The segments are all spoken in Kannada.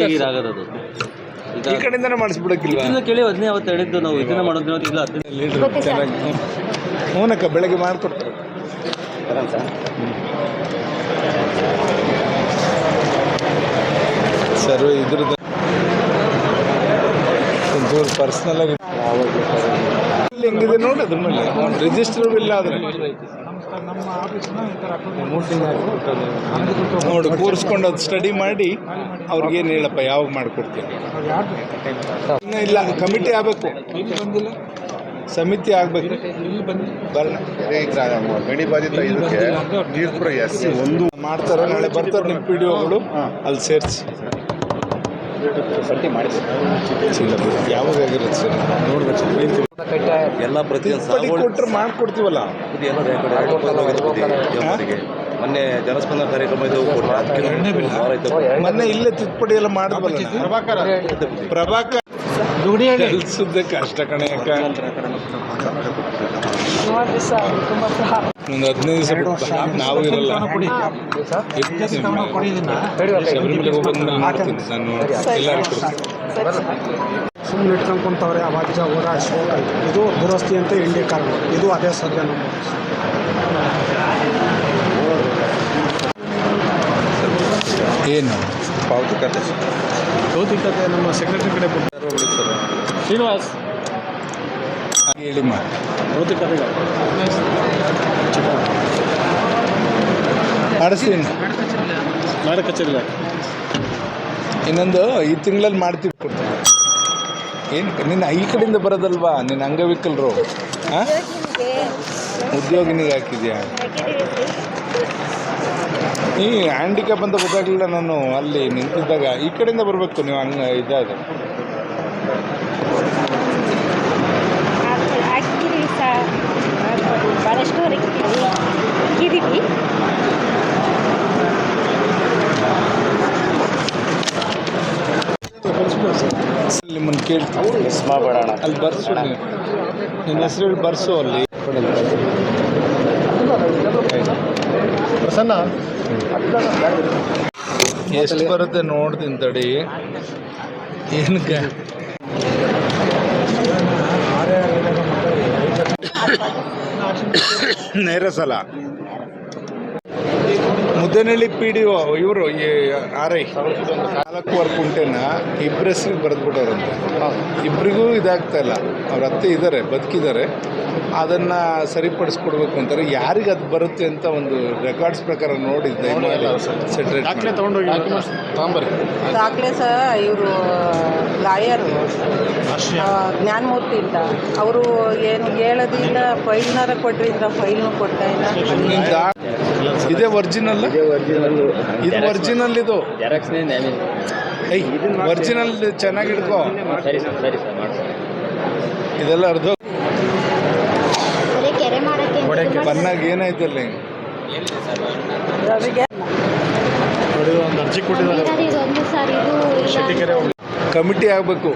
ಡಿಗ್ರಿ ಆಗೋದು ಈ ಕಡೆಯಿಂದನೇ ಮಾಡಿಸ್ಬಿಡಕ್ಕಿಲ್ವಾ? ಇದನ್ನ ಕೇಳಿ ಅದನ್ನೇ ಅವತ್ತು ಹೇಳಿದ್ದು ನಾವು ಇದನ್ನ ಮಾಡೋದು ಇಲ್ಲ ಲೀಡ್ರ್ ಚೆನ್ನಾಗಿ. ಹ್ಞೂನಕ್ಕ ಬೆಳಗ್ಗೆ ಮಾಡಿಕೊಡ್ತಾರೆ. ಸರ್ ಇದ್ರದ್ದು. ಒಂಚೂರು ಪರ್ಸ್ನಲ್ ಆಗಿ ಇಲ್ಲಿ ಹೆಂಗಿದೆ ನೋಡಿ ಅದ್ರ ಮೇಲೆ. ರಿಜಿಸ್ಟರ್ ಇಲ್ಲ ಆದ್ರೆ ನೋಡಿ, ಕೂರಿಸ್ಕೊಂಡು ಅದು ಸ್ಟಡಿ ಮಾಡಿ ಅವ್ರಿಗೇನು ಹೇಳಪ್ಪ, ಯಾವಾಗ ಮಾಡಿಕೊಡ್ತೀನಿ ಇಲ್ಲ ಕಮಿಟಿ ಆಗಬೇಕು. ಸಮಿತಿ ಆಗಬೇಕು. ಒಂದು ಮಾಡ್ತಾರೆ, ನಾಳೆ ಬರ್ತಾರೆ ನಿಮ್ಮ ಪಿ ಡಿ ಒಗಳು ಅಲ್ಲಿ ಸೇರಿಸಿ. ಯಾವಾಗ ಆಗಿರುತ್ತೆ ಸರ್? ನೋಡ್ಬೇಕು ಎಲ್ಲ ಪ್ರತಿಯೊಂದು ತಿದ್ದುಪಡಿ ಕೊಟ್ಟರೆ ಮಾಡ್ಕೊಡ್ತೀವಲ್ಲ? ಎಲ್ಲ ರೇಖೆ ಮೊನ್ನೆ ಜನಸ್ಪಂದನ ಕಾರ್ಯಕ್ರಮ ಇದು ಮೊನ್ನೆ ಇಲ್ಲೇ ತಿದ್ದುಪಡಿ ಎಲ್ಲ ಮಾಡಿದ್ವಲ್ಲ ಪ್ರಭಾಕರ್. ಪ್ರಭಾಕರ್. ಕಷ್ಟ ಒಂದು ಹದಿನೈದು ದಿವಸ ನಾವು ಇರಲ್ಲ ಇರ್ತೀನಿ. ಶಬರಿಮಲೆಗೆ ಹೋಗೋದ್ಮೇಲೆ ಮಾಡ್ತೀನಿ ನಾನು ಎಲ್ಲರೂ ಕೊಡ್ತೀನಿ ಸುಮ್ಮನೆ ಇಟ್ಕೊಂಡ್ಕೊಂತವ್ರೆ ಅವಾಗ ಓಡಾಡಿಸಿ ಇದು ದುರಸ್ತಿ ಅಂತ ಇಂಡಿ ಕಾರಣ ಇದು ಅದೇ ಸದ್ಯ ನಮ್ಮ ಏನು? ಪಾವತಿ ಕತೆ. ಭೌತಿಕತೆ ನಮ್ಮ ಸೆಕ್ರೆಟರಿ ಕಡೆ ಶ್ರೀನಿವಾಸ್. ಹೇಳಿ ಮಾಡಿಸ್ತೀನಿ. ನಾಡ ಕಚೇರಿ ಇನ್ನೊಂದು ಈ ತಿಂಗಳಲ್ಲಿ ಮಾಡ್ತೀವಿ ಕೊಡ್ತೀನಿ. ಏನು ನಿನ್ನ ಈ ಕಡೆಯಿಂದ ಬರೋದಲ್ವಾ? ನಿನ್ನ ಅಂಗವಿಕಲರು. ಹಾಂ ಉದ್ಯೋಗಿನಿಗೆ. ಹಾಕಿದ್ಯಾ? ಈ ಹ್ಯಾಂಡಿಕ್ಯಾಪ್ ಅಂತ ಗೊತ್ತಾಗಲಿಲ್ಲ ನಾನು ಅಲ್ಲಿ ನಿಂತಿದ್ದಾಗ. ಈ ಕಡೆಯಿಂದ ಬರಬೇಕು ನೀವು ಹಂಗೆ ಹಾಕಿದ್ದೀವಿ ನಿಮ್ಮನ್ನು ಕೇಳ್ತೀನಿ. ಅಲ್ಲಿ ಬರ್ಸು. ನಿನ್ನ ಹೆಸರು ಹೇಳಿ ಬರ್ಸು ಅಲ್ಲಿ. ಪ್ರಸನ್ನ. ಎಷ್ಟು ಬರುತ್ತೆ ನೋಡ್ತೀನಿ ತಡಿ. ಏನಕ್ಕೆ ನೇರ ಸಲ ಮುದ್ದನಹಳ್ಳಿ ಪಿ ಡಿ ಒ ಇವರು ಆರ್ ಐ ನಾಲ್ಕೂವರೆ ಕುಂಟೆನ ಇಬ್ಬರ ಹೆಸರಿಗೆ ಬರೆದ್ಬಿಟ್ಟವ್ರಂತೆ. ಇಬ್ಬರಿಗೂ ಇದಾಗ್ತಾ ಇಲ್ಲ. ಅವ್ರ ಅತ್ತೆ ಇದ್ದಾರೆ ಬದುಕಿದ್ದಾರೆ ಅದನ್ನು ಸರಿಪಡಿಸ್ಕೊಡ್ಬೇಕು ಅಂತಾರೆ. ಯಾರಿಗೆ ಅದು ಬರುತ್ತೆ ಅಂತ ಒಂದು ರೆಕಾರ್ಡ್ಸ್ ಪ್ರಕಾರ ನೋಡಿದ್ದೆ ದಾಖಲೆ ತೊಗೊಂಡೋಗಿ ದಾಖಲೆ ಸಹ ಇವರು ಲಾಯರು. ಜ್ಞಾನಮೂರ್ತಿ ಅಂತ. ಅವರು ಏನು ಹೇಳೋದ್ರಿಂದ ಫೈಲ್ನಾರ ಕೊಟ್ರಿಂದ ಫೈಲ್ನು ಕೊಡ್ತಾ ಇಲ್ಲ. ಇದೇ ಒರಿಜಿನಲ್ ಇದು ಒರಿಜಿನಲ್ ಇದು ಏಯ್ ಒರಿಜಿನಲ್ ಚೆನ್ನಾಗಿ ಹಿಡ್ಕೋ. ಇದೆಲ್ಲ ಅರ್ಧ ಅದೇ ಕೆರೆ ಮಾಡಕ್ಕೆ ಬನ್ನಾಗ ಏನಾಯ್ತಲ್ಲ ಅವರಿಗೆ ನೋಡಿ ಒಂದು ಅರ್ಜಿ ಕೊಟ್ಟಿದ್ದಾರೆ. ಸರ್ ಇದು ಇಲ್ಲ. ಕಮಿಟಿ ಆಗಬೇಕು.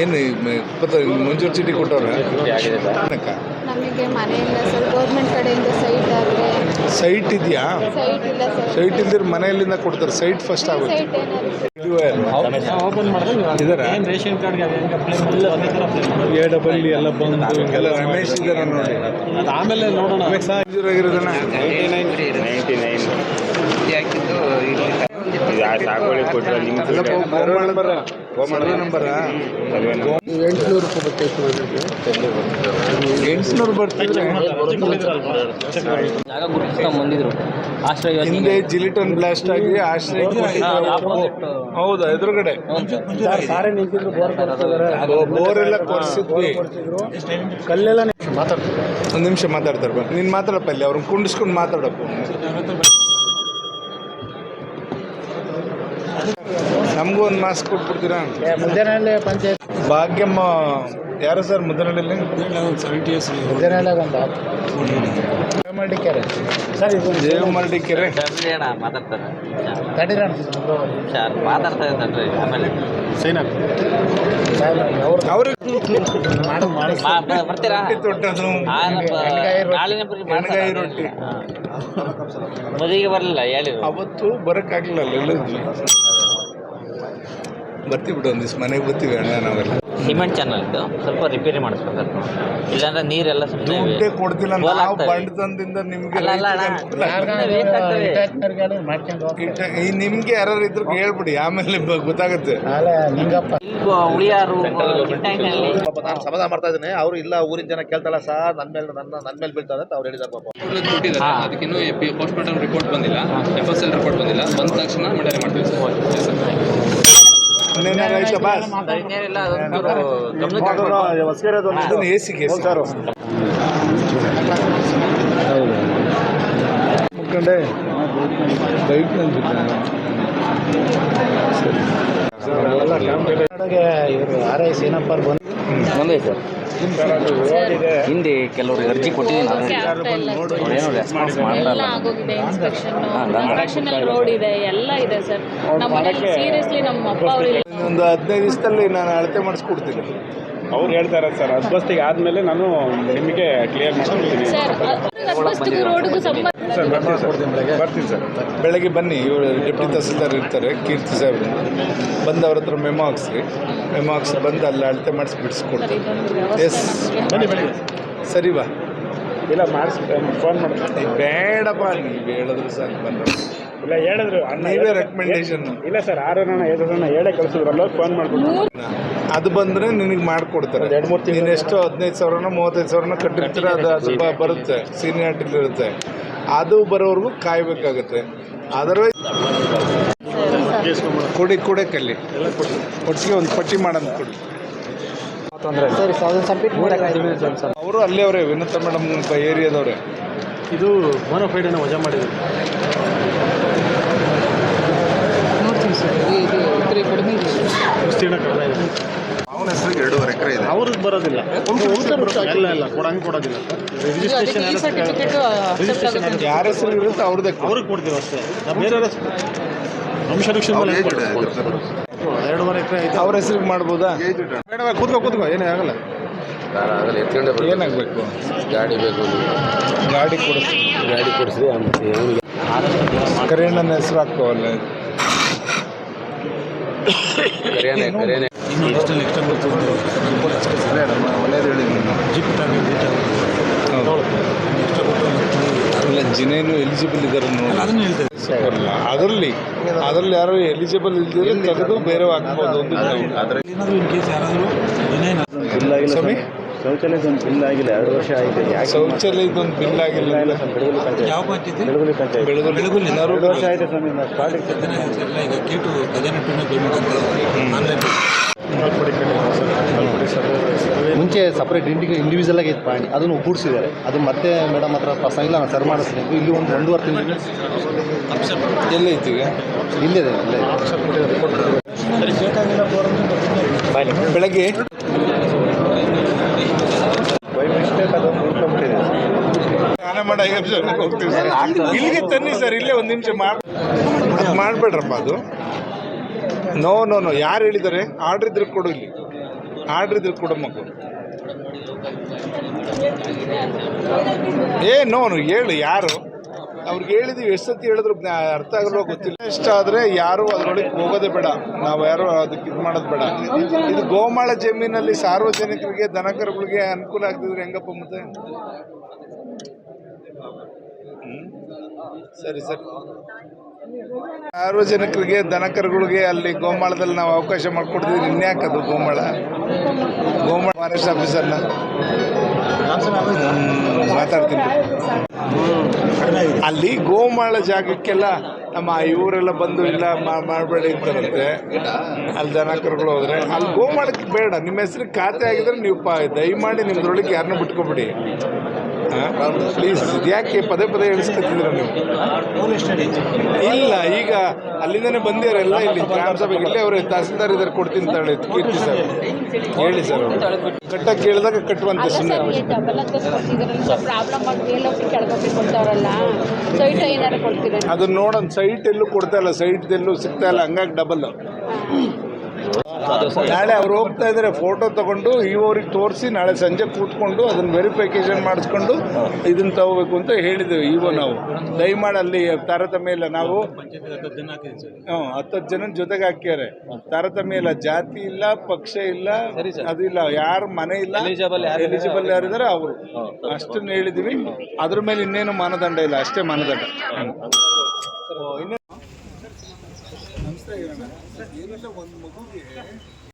ಏನು ಇಪ್ಪತ್ತು ಮಂಜೂರು ಚೀಟಿ ಕೊಟ್ಟವ್ರ? ನಮಗೆ ಮನೆ ಇಲ್ಲ ಸರ್ ಗೌರ್ಮೆಂಟ್ ಕಡೆಯಿಂದ ಸೈಟ್ ಆದರೆ. ಸೈಟ್ ಇದೆಯಾ? ಸೈಟ್ ಇಲ್ಲ ಸರ್. ಸೈಟ್ ಇಲ್ದಿರ ಮನೆಯಲ್ಲಿಂದ ಕೊಡ್ತಾರೆ ಸೈಟ್ ಫಸ್ಟ್ ಆಗುತ್ತೆ. ಸೈಟ್ ಏನಾದ್ರು ಓಪನ್ ಮಾಡಿದ್ರೆ ಇದಾರ? ಏನು ರೇಷನ್ ಕಾರ್ಡ್ಗೆ ಹೆಂಗೆ ಅಪ್ಲೈ ಮಾಡಿಲ್ಲ ಎ ಡಬಲ್ ಎಲ್ಲ ಬಂದು ಹಿಂಗೆಲ್ಲ ರಮೇಶ್ ಇದಾರ ನೋಡಿ. ಅದು ಆಮೇಲೆ ನೋಡೋಣ. ಮಂಜೂರಾಗಿರೋದನ್ನ ಸಾಗುವಳಿ ಕೊಟ್ಟರೆ ಸರ್ವೆ ನಂಬರ ಎಂಟುನೂರು ರೂಪಾಯಿ ಬೇಕಾಯ್ತು ಎಂಟುನೂರು ಬರ್ತಿದ್ರೆ ಜಾಗ ಗುರುತಿಸ್ಕೊಂಡ್ ಬಂದಿದ್ರು. ಆಶ್ರಯ ಯೋಜನೆ. ಹಿಂದೆ ಜಿಲಿಟನ್ ಬ್ಲಾಸ್ಟ್ ಆಗಿ ಆಶ್ರಯ ಹೌದಾ ಎದುರುಗಡೆ. ಸಾರೆ ನಿಂತಿದ್ರು ಬೋರ್ ಬೋರ್ ಎಲ್ಲ ಕೊರ್ಸಿದ್ವಿ. ಕಲ್ಲೆಲ್ಲ ಮಾತಾಡ್ತಾರೆ ಒಂದು ನಿಮಿಷ ಮಾತಾಡ್ತಾರೆ ನೀನ್ ನೀನು ಮಾತಾಡಪ್ಪ ಇಲ್ಲಿ ಅವ್ರನ್ನ ಕುಂಡಿಸ್ಕೊಂಡು ಮಾತಾಡಪ್ಪ. ನಮಗೂ ಒಂದು ಮಾಸ್ಕ್ ಕೊಟ್ಬಿಡ್ತೀರಾ ಮುದ್ದೇನಹಳ್ಳಿ ಪಂಚಾಯತ್. ಭಾಗ್ಯಮ್ಮ ಯಾರು ಸರ್ ಮುದ್ದನಹಳ್ಳಿ ಮುದ್ದೇನಹಳ್ಳಿ ಒಂದು ಮಾಡಿಕ್ಕಾರೆ ಸರ್ ಇದು ದೇವ ಕೆರೆ ಅಣ್ಣ ಮಾತಾಡ್ತಾರೆ. ತಡೀರಣ ಸರ್ ಮಾತಾಡ್ತಾ ಇದ್ದಾರೆ ಆಮೇಲೆ. ಸೈನ್ ಅವ್ರಿಗೆ ಮಾಡಿ ಮಾಡಿ. ಬರ್ತೀರಾ? ತೊಟ್ಟದು. ಆನಪ್ಪ ನಾಳೆನೇ ಬರೀ ಎಣ್ಗಾಯಿ ರೊಟ್ಟಿ. ಮದುವೆಗೆ ಬರಲಿಲ್ಲ ಹೇಳಿದ್ರು. ಅವತ್ತು ಬರೋಕ್ಕಾಗಲಿಲ್ಲ ಬರ್ತೀವಿ ಬಿಡು ಒಂದಿವ್ಸ ಮನೆಗೆ ಬರ್ತೀವಿ ಅಣ್ಣ ನಾವೆಲ್ಲ. ಸಿಮೆಂಟ್ ಚಾನಲ್ ಸ್ವಲ್ಪ ರಿಪೇರಿ ಮಾಡಿಸ್ಬೇಕು ಇಲ್ಲಾಂದ್ರೆ ನೀರೆಲ್ಲ ದುಡ್ಡೇ ಸುಮ್ಮನೆ ಕೊಡ್ತಿಲ್ಲ ನಾವು ಆಗ್ತವೆ. ಬಂಡ್ ತಂದಿಂದ ನಿಮ್ಗೆ ಈ ನಿಮ್ಗೆ ಯಾರು ಇದ್ರು ಹೇಳ್ಬಿಡಿ ಆಮೇಲೆ ಗೊತ್ತಾಗುತ್ತೆ. ಉಳಿಯಾರು ನಾನು ಸಮಾಧಾನ ಮಾಡ್ತಾ ಇದ್ದೀನಿ. ಅವರು ಇಲ್ಲ ಊರಿನ ಜನ ಕೇಳ್ತಲ್ಲ ಸರ್ ನನ್ನ ಮೇಲೆ ನನ್ನ ನನ್ನ ಮೇಲೆ ಬೀಳ್ತಾರೆ ಅಂತ ಅವ್ರು ಹೇಳಿದ್ದಾರೆ ಪಾಪ. ಅದಕ್ಕಿನ್ನೂ ಪೋಸ್ಟ್ ಮಾರ್ಟಮ್ ರಿಪೋರ್ಟ್ ಬಂದಿಲ್ಲ. ಎಫ್ ಎಸ್ ಎಲ್ ರಿಪೋರ್ಟ್ ಬಂದಿಲ್ಲ. ಬಂದ ತಕ್ಷಣ ಮಂಡನೆ ಮಾಡ್ತೀವಿ ಸರ್. ಇನ್ನೇನಾರು ಬಾಸ್. ಇನ್ನೇನಿಲ್ಲ ಅದೊಂದು ಗಮನಕ್ಕೆ ಹಾಕ್ಬೇಕು. ಮುಖಂಡೆ ಬೈಕ್ನಲ್ಲಿ ಇವರು ಆರ್ ಐ ಸೇನಪ್ಪರ್ ಬಂದು ಒಂದೇ ಸರ್ ಹಿಂದೆ ಕೆಲವರು ಅರ್ಜಿ ಕೊಟ್ಟಿದ್ದೀನಿ ರೆಸ್ಪಾನ್ಸ್ ಆಗೋಗಿದೆ ಇನ್ಸ್ಪೆಕ್ಷನ್ ರೋಡ್ ಇದೆ ಎಲ್ಲ ಇದೆ ಸರ್ ನಮ್ಮ ಮನೇಲಿ ಸೀರಿಯಸ್ಲಿ ನಮ್ಮ ಅಪ್ಪ ಅವರು ಒಂದು ಹದಿನೈದು ದಿವಸದಲ್ಲಿ ನಾನು ಅಳತೆ ಮಾಡಿಸ್ಕೊಡ್ತೀನಿ. ಅವ್ರು ಹೇಳ್ತಾರೆ ಸರ್ ಅಸ್ಬಸ್ತಿಗೆ ಆದಮೇಲೆ ನಾನು ನಿಮಗೆ ಕ್ಲಿಯರ್ ಮಾಡ್ಕೊಡ್ತೀನಿ. ಸರ್ ಅಸ್ಬಸ್ಟಿಗೂ ರೋಡ್ಗೂ ಸಂಬಂಧ ಸರ್ ಬರ್ತೀನಿ ಸರ್. ಬರ್ತೀನಿ ಸರ್. ಬೆಳಗ್ಗೆ ಬನ್ನಿ ಇವರು ಡೆಪ್ಟಿ ತಹಸೀಲ್ದಾರ್ ಇರ್ತಾರೆ ಕೀರ್ತಿ ಸಾಹೇಬ್ರು ಬಂದು ಅವ್ರ ಹತ್ರ ಮೆಮೋ ಹಾಕ್ಸ್ರಿ. ಮೆಮೋ ಹಾಕ್ಸಿ ಬಂದು ಅಲ್ಲಿ ಅಳತೆ ಮಾಡಿಸಿ ಬಿಡಿಸ್ಕೊಡ್ತೀನಿ ಎಸ್ ಬನ್ನಿ ಬನ್ನಿ. ಸರಿ ಬಾ. ಇಲ್ಲ ಮಾಡಿಸಿ ಫೋನ್ ಮಾಡ್ತೀನಿ ಏ, ಬೇಡಪ್ಪ ನೀವು ಹೇಳಿದ್ರು ಸರ್ ಬಂದ್ರೆ. ಇಲ್ಲ ಹೇಳಿದ್ರು. ಅಣ್ಣ ನೀವೇ ರೆಕಮೆಂಡೇಶನ್ ಇಲ್ಲ ಸರ್ ಆರು ಜನ ಐದು ಜನ ಹೇಳೇ ಕಳಿಸಿದ್ರಲ್ಲ ಫೋನ್ ಮಾಡ್ಬಿಟ್ಟು ಅದು ಬಂದ್ರೆ ನಿನಗೆ ಮಾಡ್ಕೊಡ್ತಾರೆ. ಎರಡು ಮೂರು ತಿಂಗಳು ನೀನು ಎಷ್ಟು ಹದಿನೈದು ಸಾವಿರನ ಮೂವತ್ತೈದು ಸಾವಿರನ ಕಟ್ಟಿರ್ತೀರ ಅದು ಅದು ಬ- ಬರುತ್ತೆ. ಸೀನಿಯಾರಿಟಿ ಇರುತ್ತೆ. ಅದು ಬರೋವರೆಗೂ ಕಾಯ್ಬೇಕಾಗುತ್ತೆ. ಅದರ್ವೈಸ್ ಕೊಡಿ ಕೊಡೆ ಕಲ್ಲಿ. ಒಟ್ಟಿಗೆ ಒಂದು ಪಟ್ಟಿ ಮಾಡೋದು ಕೊಡಿ. ಸರಿ ಅದನ್ನು ಸಬ್ಮಿಟ್ ಮಾಡೋಕ್ಕಾಗಿಲ್ಲ ಸರ್. ಅವರು ಅಲ್ಲೇ ಅವರೇ ವಿನೋತ ಮೇಡಮ್ ಏರಿಯಾದವ್ರೆ? ಇದು ಮೋನೋಫೈಡನ್ನು ವಜಾ ಮಾಡಿದ್ರು. ನೋಡ್ತೀನಿ ಸರ್ ಇದು ಎಕರೆ ಕಡಿಮೆ ಇದೆ ವಿಸ್ತೀರ್ಣ ಕಡಿಮೆ ಇದೆ ಅವನ ಹೆಸರಿಗೆ ಎರಡೂವರೆ ಎಕರೆ ಇದೆ. ಅವ್ರಿಗೆ ಬರೋದಿಲ್ಲ. ಇಲ್ಲ ಇಲ್ಲ ಕೊಡಂಗೆ ಕೊಡೋದಿಲ್ಲ. ರಿಜಿಸ್ಟ್ರೇಷನ್ ರಿಜಿಸ್ಟ್ರೇಷನ್ ಸರ್ಟಿಫಿಕೇಟು ಯಾರ ಹೆಸರು ಇರುತ್ತೆ ಅವ್ರದ್ದೇ. ಅವ್ರಿಗೆ ಕೊಡ್ತೀವಿ ಅಷ್ಟೇ. ಬೇರೆಯವ್ರ ಅಂಶ ಇರ್ತಾರೆ. ಎರಡೂವರೆ ಎಕರೆ ಐತೆ. ಅವ್ರ ಹೆಸರಿಗೆ ಮಾಡ್ಬೋದಾ? ಏಜ್ ಕೂತ್ಕೊ ಬೇಡ ಕೂತ್ಕೋ. ಕೂತ್ಕೋ ಏನೇ ಆಗಲ್ಲ. ಏನಾಗಬೇಕು? ಗಾಡಿ ಬೇಕು. ಗಾಡಿ ಕೊಡಿಸ್ತೀನಿ ಗಾಡಿ ಕೊಡಿಸಿ ಕರೆಯಣ್ಣನ ಹೆಸರು ಹಾಕೋವಲ್ಲ ಕರಿಯಾನೆ ಕರಿಯಾನೆ ಇಲ್ಲೇ ನಮ್ಮ ಜಿಪ್ ನೆಕ್ಸ್ಟ್ ಅಲ್ಲ ಜಿನೇನು ಎಲಿಜಿಬಲ್ ಇದ್ದಾರೆ. ಅದರಲ್ಲಿ ಅದರಲ್ಲಿ ಯಾರು ಎಲಿಜಿಬಲ್ ಇಲ್ದಿದ್ರೆ ತೆಗೆದು ಬೇರೆ ಹಾಕ್ಬೋದು ಒಂದು ಆದ್ರೆ ಸ್ವಾಮಿ? ಶೌಚಾಲಯದೊಂದು ಬಿಲ್ ಆಗಿಲ್ಲ. ಎರಡು ವರ್ಷ ಆಗಿದೆ. ಯಾಕೆ ಶೌಚಾಲಯದೊಂದು ಬಿಲ್ ಆಗಿಲ್ಲ ಅಂದ್ರೆ ಬೆಳಗುಲಿ ಪಂಚಾಯತ್ ಯಾವ ಪಂಚಾಯತಿ ಬೆಳಗುಲಿ ಪಂಚಾಯತ್. ಬೆಳಗುಲಿ. ಎರಡು ವರ್ಷ ಆಯ್ತು ಸ್ವಾಮಿ. ಪ್ರಾಜೆಕ್ಟ್ ಎಲ್ಲ ಈಗ ಕೇಟು ಪೇಮೆಂಟ್ ಅಂತ. ಮುಂಚೆ ಸಪ್ರೇಟ್ ಇಂಡಿ ಇಂಡಿವಿಜುವಲ್ ಆಗಿ ಇತ್ತು ಪಾಣಿ ಅದನ್ನು ಒಗ್ಗೂಡಿಸಿದ್ದಾರೆ. ಅದು ಮತ್ತೆ ಮೇಡಮ್ ಹತ್ರ ಪಾಸ್ ಇಲ್ಲ ನಾನು ಸರ್ ಮಾಡಿಸ್ತೀನಿ. ಇಲ್ಲಿ ಒಂದು ಒಂದೂವರೆ ತಿಂಗಳು ಎಲ್ಲೈತಿ ಈಗ? ಇಲ್ಲಿದೆ ಇಲ್ಲೇ ಬೆಳಗ್ಗೆ? ಇಲ್ಲಿಗೆ ತನ್ನಿ ಸರ್ ಇಲ್ಲೇ ಒಂದು ನಿಮಿಷ ಮಾಡಿ ಅದು ಮಾಡಬೇಡ್ರಪ್ಪ ಅದು. ನೋ ನೋ ನೋ ಯಾರು ಹೇಳಿದ್ದಾರೆ? ಆರ್ಡ್ರ್ ಇದ್ರೆ ಕೊಡು ಇಲ್ಲಿ. ಆರ್ಡ್ರ್ ಇದ್ರೆ ಕೊಡು ಮಗು. ಏ ನೋನು ಹೇಳು, ಯಾರು? ಅವ್ರಿಗೆ ಹೇಳಿದ್ವಿ, ಎಷ್ಟು ಸತಿ ಹೇಳಿದ್ರು ಅರ್ಥ ಆಗಲ್ವೋ ಗೊತ್ತಿಲ್ಲ. ಇಷ್ಟ ಆದರೆ ಯಾರು ಅದರೊಳಗೆ ಹೋಗೋದೇ ಬೇಡ. ನಾವು ಯಾರು ಅದಕ್ಕೆ ಇದು ಮಾಡೋದು ಬೇಡ. ಇದು ಗೋಮಾಳ ಜಮೀನಲ್ಲಿ ಸಾರ್ವಜನಿಕರಿಗೆ, ದನಕರುಗಳಿಗೆ ಅನುಕೂಲ ಆಗ್ತಿದ್ರೆ ಹೆಂಗಪ್ಪ ಮತ್ತೆ? ಸರಿ ಸರಿ. ಸಾರ್ವಜನಿಕರಿಗೆ, ದನಕರುಗಳಿಗೆ ಅಲ್ಲಿ ಗೋಮಾಳದಲ್ಲಿ ನಾವು ಅವಕಾಶ ಮಾಡಿಕೊಡ್ತಿದ್ವಿ. ಇನ್ಯಾಕದು ಗೋಮಾಳ? ಗೋಮಾಳ ಫಾರೆಸ್ಟ್ ಆಫೀಸರ್ನ? ಮಾತಾಡ್ತೀನಿ ಅಲ್ಲಿ ಗೋಮಾಳ ಜಾಗಕ್ಕೆಲ್ಲ ನಮ್ಮ ಇವರೆಲ್ಲ ಬಂದು ಇಲ್ಲ ಮಾಡಬೇಡಿ ಅಂತಾರಂತೆ ಅಲ್ಲಿ ದನ ಕರುಗಳು ಹೋದ್ರೆ ಅಲ್ಲಿ ಗೋಮಾಳಕ್ಕೆ ಬೇಡ. ನಿಮ್ಮ ಹೆಸರು ಖಾತೆ ಆಗಿದ್ರೆ ನೀವು ಪಾ ದಯಮಾಡಿ ನಿಮ್ದ್ರೊಳಗೆ ಯಾರನ್ನೂ ಬಿಟ್ಕೊಬಿಡಿ. ಪ್ಲೀಸ್ ಯಾಕೆ ಪದೇ ಪದೇ ಎಣಿಸ್ಕೊತಿದ್ರ ನೀವು? ಇಲ್ಲ ಈಗ ಅಲ್ಲಿಂದನೇ ಬಂದಿರಲ್ಲ ಎಲ್ಲ ಇಲ್ಲಿ ಗ್ರಾಮ ಸಭೆಗೆ. ಇಲ್ಲೇ ಅವರು ತಹಸೀಲ್ದಾರ್ ಇದ್ದಾರೆ ಕೊಡ್ತೀನಿ ತಾಳೆ ಹೇಳಿ ಕೀರ್ತಿ ಸರ್. ಹೇಳಿ. ಸರ್ ಅವರು. ಕಟ್ಟಕ್ಕೆ ಕೇಳಿದಾಗ ಕಟ್ಟುವಂತೆ ಸುಮ್ಮನೆ ಅದನ್ನ ನೋಡೋಣ ಸೈಟ್ ಎಲ್ಲೂ ಕೊಡ್ತಾ ಇಲ್ಲ ಸೈಟ್ ಎಲ್ಲೂ ಸಿಗ್ತಾ ಇಲ್ಲ ಹಂಗಾಗಿ ಡಬಲ್ ನಾಳೆ ಅವ್ರು ಹೋಗ್ತಾ ಇದ್ದಾರೆ ಫೋಟೋ ತಗೊಂಡು ಇವರಿಗೆ ತೋರಿಸಿ ನಾಳೆ ಸಂಜೆ ಕೂತ್ಕೊಂಡು ಅದನ್ನ ವೆರಿಫಿಕೇಶನ್ ಮಾಡಿಸ್ಕೊಂಡು ಇದನ್ನ ತಗೋಬೇಕು ಅಂತ ಹೇಳಿದ್ದೇವೆ ಇವ ನಾವು. ದಯಮಾಡಿ ಅಲ್ಲಿ ತಾರತಮ್ಯ ಇಲ್ಲ ನಾವು ಹ್ಞೂ ಹತ್ತು ಜನ ಜೊತೆಗೆ ಹಾಕ್ಯಾರೆ. ತಾರತಮ್ಯ ಇಲ್ಲ ಜಾತಿ ಇಲ್ಲ ಪಕ್ಷ ಇಲ್ಲ ಅದಿಲ್ಲ ಯಾರು ಮನೆ ಇಲ್ಲ Eligible ಯಾರು ಇದ್ದಾರೆ ಎಲಿಜಿಬಲ್ ಯಾರಿದ್ದಾರೆ ಅವರು. ಅಷ್ಟನ್ನು ಹೇಳಿದ್ವಿ ಅದ್ರ ಮೇಲೆ ಇನ್ನೇನು ಮಾನದಂಡ ಇಲ್ಲ ಅಷ್ಟೇ ಮಾನದಂಡ. Vậy nó sẽ.